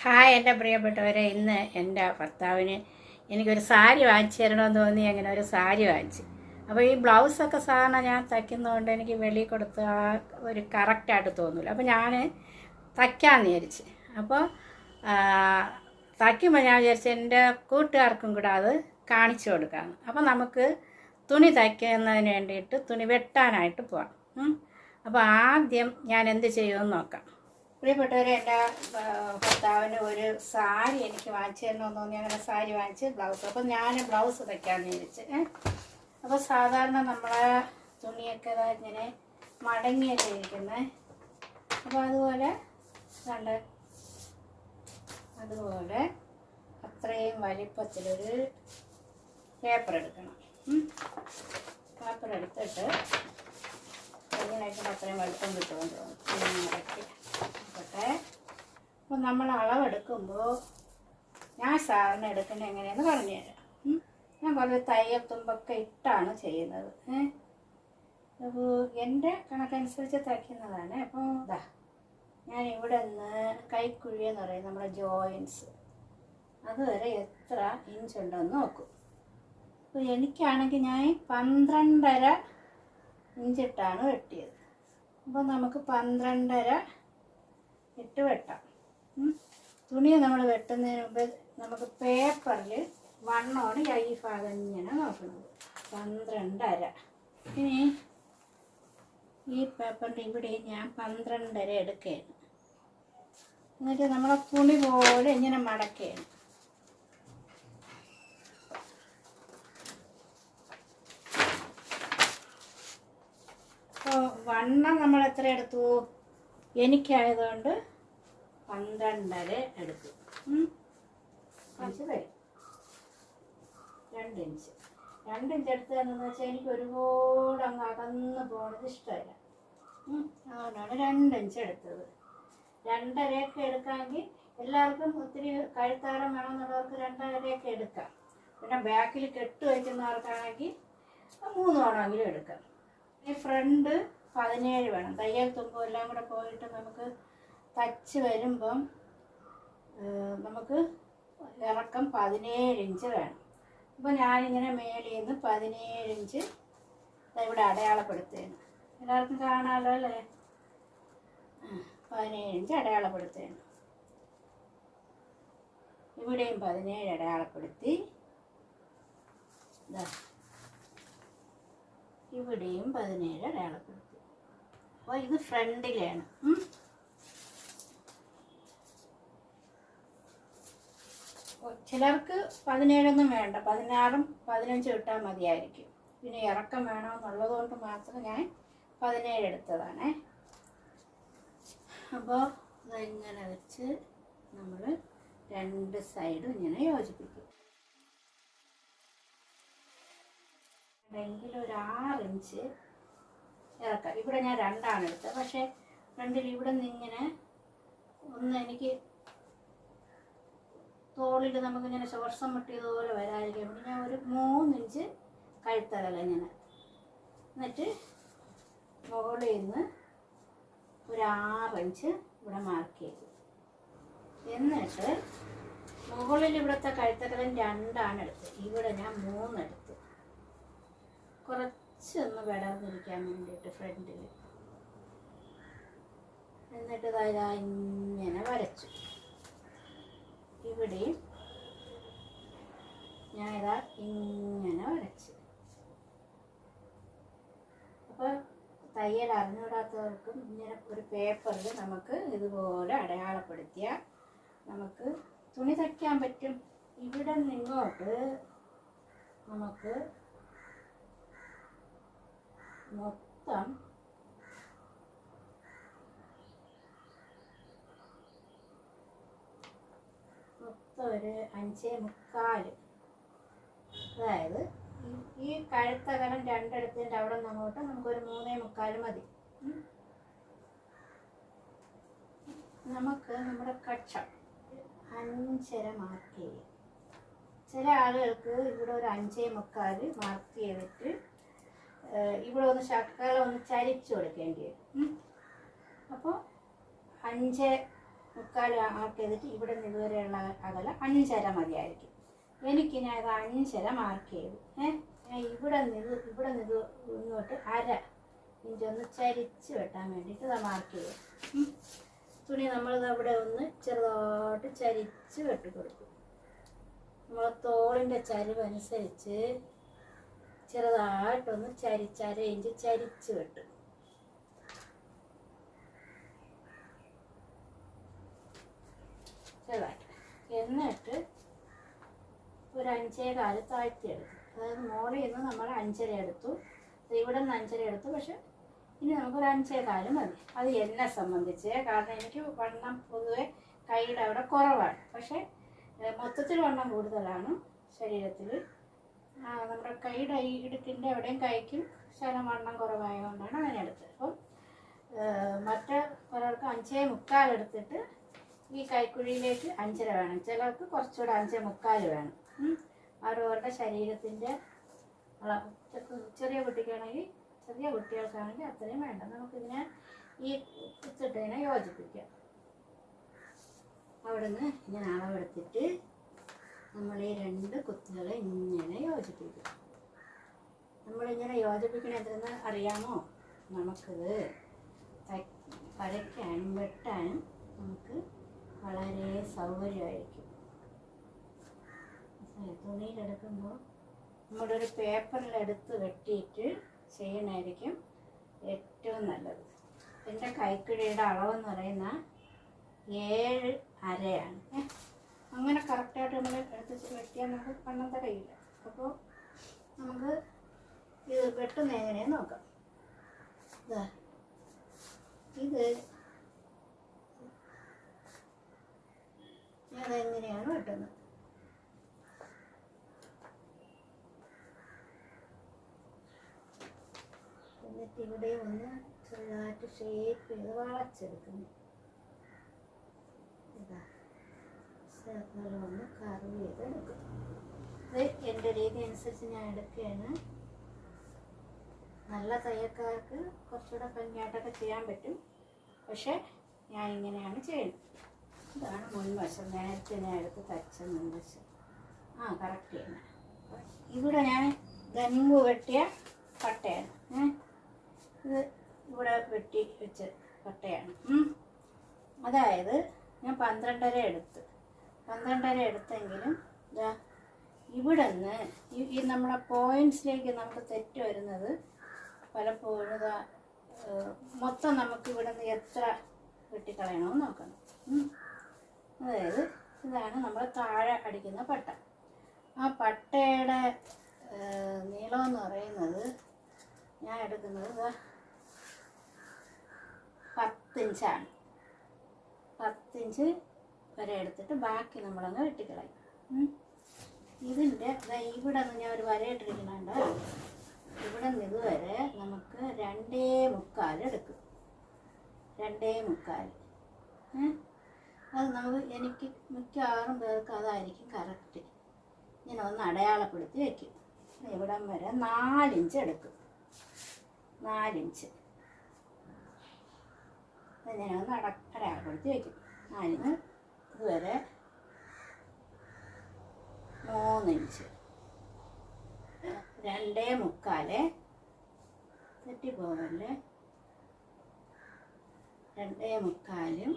Hi എന്റെ പ്രിയപ്പെട്ടവരെ ഇന്ന് എന്റെ ഭർത്താവിന് എനിക്കൊരു സാരി വാങ്ങിച്ചു തരണമെന്ന് തോന്നി അങ്ങനെ ഒരു സാരി വാങ്ങിച്ചു. അപ്പോൾ ഈ ബ്ലൗസൊക്കെ സാധാരണ ഞാൻ തയ്ക്കുന്നതുകൊണ്ട് എനിക്ക് വെളിയിൽ കൊടുത്ത് ഒരു കറക്റ്റായിട്ട് തോന്നില്ല അപ്പോൾ ഞാൻ തയ്ക്കാമെന്ന് വിചാരിച്ച്. അപ്പോൾ തയ്ക്കുമ്പോൾ ഞാൻ വിചാരിച്ചു എന്റെ കൂട്ടുകാർക്കും കൂടെ അത് കാണിച്ചു കൊടുക്കാമെന്ന്. അപ്പോൾ നമുക്ക് തുണി തയ്ക്കുന്നതിന് വേണ്ടിയിട്ട് തുണി വെട്ടാനായിട്ട് പോവാം. അപ്പോൾ ആദ്യം ഞാൻ എന്ത് ചെയ്യുമെന്ന് നോക്കാം. പ്രിയപ്പെട്ടവരെ എന്റെ ഭർത്താവിന്റെ ഒരു സാരി എനിക്ക് വാങ്ങിച്ചു തരണമെന്ന് തോന്നി. അങ്ങനെ സാരി വാങ്ങിച്ച് ബ്ലൗസ്. അപ്പോൾ ഞാൻ ബ്ലൗസ് തയ്ക്കാമെന്ന് വിചാരിച്ച് അപ്പോൾ സാധാരണ നമ്മളെ തുണിയൊക്കെ ഇങ്ങനെ മടങ്ങിയല്ലേ ഇരിക്കുന്നത് അപ്പോൾ അതുപോലെ കണ്ട് അതുപോലെ അത്രയും വലിപ്പത്തിലൊരു പേപ്പർ എടുക്കണം. പേപ്പർ എടുത്തിട്ട് ഇങ്ങനെയൊക്കെ അത്രയും വലിപ്പം കിട്ടുമെന്ന് തോന്നുന്നു. അപ്പൊ അപ്പോൾ നമ്മൾ അളവെടുക്കുമ്പോൾ ഞാൻ സാറിന് എടുക്കുന്നത് എങ്ങനെയെന്ന് പറഞ്ഞുതരാം തരാം. ഞാൻ വളരെ തയ്യൽ തുമ്പൊക്കെ ഇട്ടാണ് ചെയ്യുന്നത്. അപ്പോൾ എന്റെ കണക്കനുസരിച്ച് തയ്ക്കുന്നതാണ്. അപ്പോൾ ഇതാ ഞാൻ ഇവിടെ നിന്ന് കൈക്കുഴി എന്ന് പറയും നമ്മുടെ ജോയിൻസ്. അതുവരെ എത്ര ഇഞ്ച് ഉണ്ടെന്ന് നോക്കും. അപ്പോൾ എനിക്കാണെങ്കിൽ ഞാൻ പന്ത്രണ്ടര ഇഞ്ചിട്ടാണ് വെട്ടിയത്. അപ്പോൾ നമുക്ക് പന്ത്രണ്ടര ഇട്ട് വെട്ടാം. തുണി നമ്മൾ വെട്ടുന്നതിന് മുമ്പ് നമുക്ക് പേപ്പറിൽ വണ്ണമാണ് ഈ ഭാഗം ഇങ്ങനെ നോക്കുന്നത്. പന്ത്രണ്ടര ഇനി ഈ പേപ്പറിന്റെ ഇവിടെ ഞാൻ പന്ത്രണ്ടര എടുക്കുകയാണ്. എന്നിട്ട് നമ്മളെ തുണി പോലെ ഇങ്ങനെ മടക്കുകയാണ്. അപ്പോൾ വണ്ണം നമ്മൾ എത്ര എടുത്തു? എനിക്കായതുകൊണ്ട് പന്ത്രണ്ടര എടുക്കും. ഉം. രണ്ടിഞ്ച് രണ്ട് ഇഞ്ച്. രണ്ട് ഇഞ്ച് വെച്ചാൽ എനിക്ക് ഒരുപാട് അങ്ങ് അകന്ന് പോണത് ഇഷ്ടമല്ല. അതുകൊണ്ടാണ് രണ്ട് ഇഞ്ച് എടുത്തത്. രണ്ടരയൊക്കെ എടുക്കാമെങ്കിൽ എല്ലാവർക്കും ഒത്തിരി കഴുത്താരം വേണമെന്നുള്ളവർക്ക് രണ്ടരയൊക്കെ എടുക്കാം. പിന്നെ ബാക്കിൽ കെട്ട് വയ്ക്കുന്നവർക്കാണെങ്കിൽ മൂന്ന് വേണമെങ്കിലും എടുക്കാം. ഈ ഫ്രണ്ട് പതിനേഴ് വേണം. തയ്യൽ തുമ്പും എല്ലാം കൂടെ പോയിട്ട് നമുക്ക് തച്ച് വരുമ്പം നമുക്ക് ഇറക്കം പതിനേഴ് ഇഞ്ച് വേണം. അപ്പോൾ ഞാനിങ്ങനെ മേളിൽ നിന്ന് പതിനേഴ് ഇഞ്ച് ഇവിടെ അടയാളപ്പെടുത്തുകയാണ് എല്ലാവർക്കും കാണാമല്ലോ അല്ലേ? പതിനേഴ് ഇഞ്ച് അടയാളപ്പെടുത്തുകയാണ് ഇവിടെയും പതിനേഴ് അടയാളപ്പെടുത്തി. ഇവിടെയും പതിനേഴ് അടയാളപ്പെടുത്തി. അപ്പോൾ ഇത് ഫ്രണ്ടിലാണ് ചിലർക്ക് പതിനേഴൊന്നും വേണ്ട. പതിനാറും പതിനഞ്ചും ഇട്ടാൽ മതിയായിരിക്കും. പിന്നെ ഇറക്കം വേണമെന്നുള്ളത് കൊണ്ട് മാത്രം ഞാൻ പതിനേഴ് എടുത്തതാണേ. അപ്പോൾ ഇങ്ങനെ വെച്ച് നമ്മൾ രണ്ട് സൈഡും ഇങ്ങനെ യോജിപ്പിക്കും. എങ്കിൽ ഒരു ആറ് ഇഞ്ച് ഇറക്കാം. ഇവിടെ ഞാൻ രണ്ടാണ് എടുത്തത്. പക്ഷേ രണ്ടിൽ ഇവിടെ നിന്ന് ഇങ്ങനെ ഒന്ന് എനിക്ക് തോളിൽ നമുക്കിങ്ങനെ ശ്വാസം മുട്ടിയതുപോലെ വരാതിരിക്കാൻ വേണ്ടി ഞാൻ ഒരു മൂന്നിഞ്ച് കഴുത്തകല ഇങ്ങനെ. എന്നിട്ട് മുകളിൽ നിന്ന് ഒരു ആറിഞ്ച് ഇവിടെ മാർക്ക് ചെയ്തു. എന്നിട്ട് മുകളിൽ ഇവിടുത്തെ കഴുത്തകലം രണ്ടാണ് എടുത്തത്. ഇവിടെ ഞാൻ മൂന്നെടുത്തു. കുറച്ചൊന്ന് വിടർന്നിരിക്കാൻ വേണ്ടിയിട്ട് ഫ്രണ്ടിൽ എന്നിട്ട് ഇതാ ഇങ്ങനെ വരച്ചു. ഇവിടെയും ഇതാ ഇങ്ങനെ വരച്ചു. അപ്പോൾ തയ്യൽ അറിഞ്ഞുകൂടാത്തവർക്കും ഇങ്ങനെ ഒരു പേപ്പറിൽ നമുക്ക് ഇതുപോലെ അടയാളപ്പെടുത്തിയാൽ നമുക്ക് തുണി തയ്ക്കാൻ പറ്റും. ഇവിടെ നിന്നോട്ട് നമുക്ക് മൊത്തം മൊത്തം ഒരു അഞ്ചേ മുക്കാൽ അതായത് ഈ- കഴുത്തകലം രണ്ടിടത്തിന്റെ അവിടെ നിന്ന് അങ്ങോട്ട് നമുക്കൊരു മൂന്നേ മുക്കാൽ മതി. നമുക്ക് നമ്മുടെ കക്ഷം അഞ്ചര മാർക്ക് ചെയ്യാം. ചില ആളുകൾക്ക് ഇവിടെ ഒരു അഞ്ചേ മുക്കാൽ മാർക്ക് ചെയ്തിട്ട് ഇവിടെ ഒന്ന് ശർക്കര ഒന്ന് ചരിച്ചു കൊടുക്കേണ്ടി വരും. അപ്പോൾ അഞ്ച് മുക്കാൽ മാർക്ക് ചെയ്തിട്ട് ഇവിടെ നിന്ന് ഇതുവരെയുള്ള അകല അഞ്ചര മതിയായിരിക്കും. ഞാൻ അത് അഞ്ചര മാർക്ക് ചെയ്തു. ഏഹ് ഞാൻ ഇവിടെ നിന്ന് ഇവിടെ നിന്ന് ഇങ്ങോട്ട് അര ഇഞ്ച് ഒന്ന് ചരിച്ച് വെട്ടാൻ വേണ്ടിയിട്ട് അത് മാർക്ക് ചെയ്യും. തുണി നമ്മളിത് അവിടെ ഒന്ന് ചെറുതായിട്ട് ചരിച്ച് വെട്ടി കൊടുക്കും നമ്മളെ തോളിന്റെ ചരിവ് അനുസരിച്ച് ചെറുതായിട്ടൊന്ന് ചരിച്ച് ചരിച്ചു വെട്ടും ചെറുതായിട്ട്. എന്നിട്ട് ഒരു അഞ്ചേ കാൽ താഴ്ത്തിയെടുത്തു അതായത് മോളിൽ നിന്ന് നമ്മൾ അഞ്ചര എടുത്തു. ഇവിടെ നിന്ന് അഞ്ചര എടുത്തു. പക്ഷെ ഇനി നമുക്ക് ഒരു അഞ്ചേ കാൽ മതി. അത് എന്നെ സംബന്ധിച്ച്. കാരണം എനിക്ക് വണ്ണം പൊതുവെ കൈയുടെ അവിടെ കുറവാണ്. പക്ഷേ മൊത്തത്തിൽ വണ്ണം കൂടുതലാണ് ശരീരത്തിൽ. നമ്മുടെ കൈ ഡൈ ഇടുക്കിന്റെ അവിടെയും കൈക്കും ശകലം വണ്ണം കുറവായതുകൊണ്ടാണ് അങ്ങനെ എടുത്തത്. അപ്പം മറ്റേ പലർക്ക് അഞ്ചേ മുക്കാൽ എടുത്തിട്ട് ഈ കൈക്കുഴിയിലേക്ക് അഞ്ചര വേണം. ചിലർക്ക് കുറച്ചുകൂടെ അഞ്ചേ മുക്കാൽ വേണം. അവരവരുടെ ശരീരത്തിന്റെ ചെറിയ കുട്ടിക്കാണെങ്കിൽ ചെറിയ കുട്ടികൾക്കാണെങ്കിൽ അത്രയും വേണ്ട. നമുക്കിതിനെ ഈ ഇച്ചിട്ടതിനെ യോജിപ്പിക്കാം. അവിടുന്ന് ഇങ്ങനെ അളവെടുത്തിട്ട് നമ്മൾ ഈ രണ്ട് കുത്തുകളെ ഇങ്ങനെ യോജിപ്പിക്കും. നമ്മളിങ്ങനെ യോജിപ്പിക്കണ എന്തെന്ന് അറിയാമോ? നമുക്കിത് വരയ്ക്കാനും വെട്ടാനും നമുക്ക് വളരെ സൗകര്യമായിരിക്കും. തുണിയിലെടുക്കുമ്പോൾ നമ്മളൊരു പേപ്പറിലെടുത്ത് വെട്ടിയിട്ട് ചെയ്യണമായിരിക്കും ഏറ്റവും നല്ലത്. എന്റെ കൈക്കിഴിയുടെ അളവെന്ന് പറയുന്ന ഏഴ് അരയാണ്. അങ്ങനെ കറക്റ്റായിട്ട് നമ്മൾ എടുത്ത് വെട്ടിയാൽ നമുക്ക് കണ്ണം തരയില്ല അപ്പോൾ നമുക്ക് ഇത് വെട്ടുന്ന എങ്ങനെയാന്ന് നോക്കാം. ഇതാ ഇത് എങ്ങനെയാണ് വെട്ടുന്നത്? എന്നിട്ട് ഇവിടെ ഒന്ന് ചെറുതായിട്ട് ഷേപ്പ് ചെയ്ത് വളച്ചെടുക്കുന്നു ഇതാ ഒന്ന് കർവ് ചെയ്ത് എടുക്കും എന്റെ രീതി അനുസരിച്ച് ഞാൻ എടുക്കുകയാണ്. നല്ല തയ്യക്കാർക്ക് കുറച്ചുകൂടെ ഭംഗിയായിട്ടൊക്കെ ചെയ്യാൻ പറ്റും. പക്ഷെ ഞാൻ ഇങ്ങനെയാണ് ചെയ്യുന്നത്. ഇതാണ് മുൻവശം നേരത്തെ ഞാൻ എടുത്ത് തച്ച മുൻവശം ആ കറക്റ്റ് ചെയ്യുന്നത്. ഇവിടെ ഞാൻ ദമ്പ് വെട്ടിയ പട്ടയാണ്. ഇത് ഇവിടെ വെട്ടി വെച്ച പട്ടയാണ്. അതായത് ഞാൻ പന്ത്രണ്ടര എടുത്ത്. പന്ത്രണ്ടര എടുത്തെങ്കിലും ഇതാ ഇവിടെ നിന്ന് ഈ നമ്മളെ പോയിന്റ്സിലേക്ക് നമുക്ക് തെറ്റ് വരുന്നത് പലപ്പോഴും ഇതാ മൊത്തം നമുക്ക് ഇവിടെ നിന്ന് എത്ര വെട്ടിക്കളയണമെന്ന് നോക്കണം. അതായത് ഇതാണ് നമ്മൾ താഴെ അടിക്കുന്ന പട്ട. ആ പട്ടയുടെ നീളമെന്ന് പറയുന്നത് ഞാൻ എടുക്കുന്നത് ഇതാ പത്തിഞ്ചാണ്. പത്തിഞ്ച് വരെ എടുത്തിട്ട് ബാക്കി നമ്മളങ്ങ് വെട്ടിക്കളയും. ഇതിന്റെ ഇവിടെ നിന്ന് ഞാൻ ഒരു വരയിട്ടിരിക്കുന്നുണ്ട് ഇവിടെ നിന്ന് ഇതുവരെ നമുക്ക് രണ്ടേ മുക്കാൽ എടുക്കും. രണ്ടേ മുക്കാൽ? അത് നമുക്ക് എനിക്ക് മിക്കവാറും പേർക്ക് അതായിരിക്കും കറക്റ്റ്. ഇങ്ങനെ ഒന്ന് അടയാളപ്പെടുത്തി വയ്ക്കും ഇവിടം വരെ നാലിഞ്ച് എടുക്കും. നാലിഞ്ച്. ഇങ്ങനെ ഒന്ന് അട അടയാളപ്പെടുത്തി വയ്ക്കും നാലിന് ഇതുവരെ മൂന്നിഞ്ച് രണ്ടേ മുക്കാൽ തെറ്റിപ്പോകല്ലേ രണ്ടേ മുക്കാലും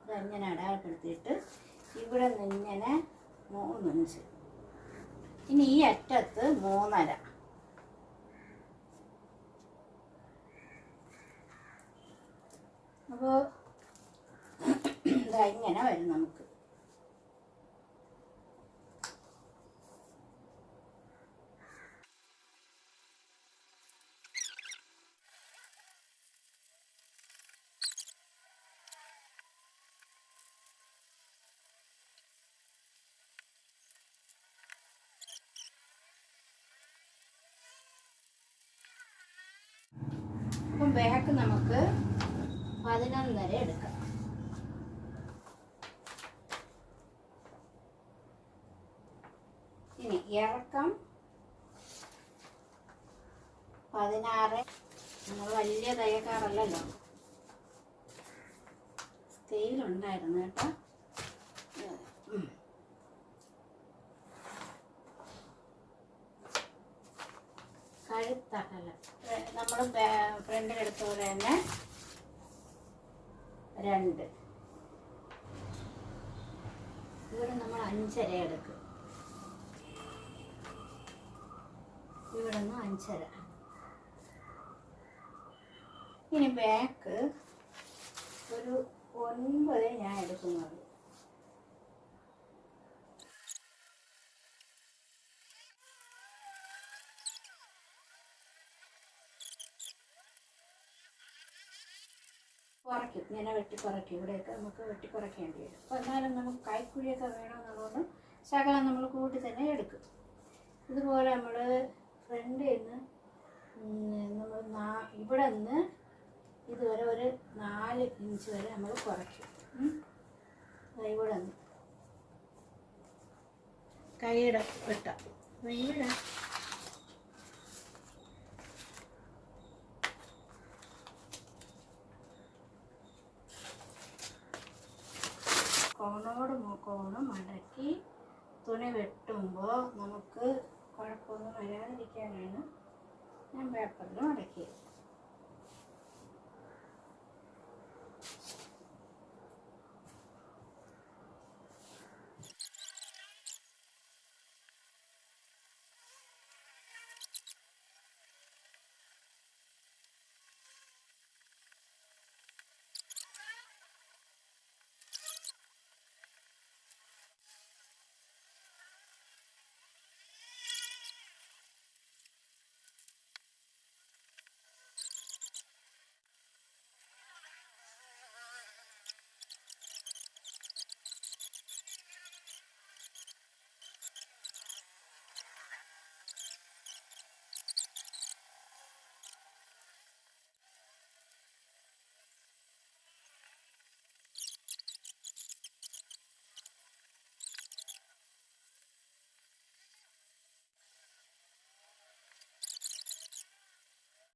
ഇതങ്ങനെ അടയാളപ്പെടുത്തിയിട്ട് ഇവിടെ നിന്നിങ്ങനെ മൂന്നിഞ്ച് ഇനി ഈ അറ്റത്ത് മൂന്നര. അപ്പോൾ ഇങ്ങനെ വരും നമുക്ക്. അപ്പം ബാക്ക് നമുക്ക് പതിനൊന്നര എടുക്കാം. ഇനി ഇറക്കം പതിനാറ്. നമ്മൾ വലിയ തയ്യക്കാറല്ലല്ലോ തേയിലുണ്ടായിരുന്നു കേട്ടോ. കഴുത്തകല നമ്മൾ ഫ്രണ്ടിലെടുത്ത പോലെ തന്നെ രണ്ട്. ഇവിടെ നമ്മൾ അഞ്ചര എടുക്കും. ഇവിടെ നിന്ന് അഞ്ചര. ഇനി ബാക്ക് ഒരു ഒൻപത് ഞാൻ എടുക്കുന്നത് കുറയ്ക്കും ഇങ്ങനെ വെട്ടി കുറയ്ക്കും ഇവിടെയൊക്കെ നമുക്ക് വെട്ടി കുറയ്ക്കേണ്ടി വരും. അപ്പോൾ എന്നാലും നമുക്ക് കൈക്കുഴിയൊക്കെ വേണമെന്നുള്ളതുകൊണ്ട് ശകലം നമ്മൾ കൂട്ടി തന്നെ എടുക്കും. ഇതുപോലെ നമ്മൾ ഫ്രണ്ടിൽ നിന്ന് നമ്മൾ നാ ഇവിടെ നിന്ന് ഇതുവരെ ഒരു നാല് ഇഞ്ച് വരെ നമ്മൾ കുറയ്ക്കും. ഇവിടെ നിന്ന് കൈയുടെ വെട്ട. ഇവിടെ കോണോട് കോണ് മടക്കി തുണി വെട്ടുമ്പോൾ നമുക്ക് കുഴപ്പമൊന്നും വരാതിരിക്കാനാണ് ഞാൻ പേപ്പറിൽ മടക്കിയത്.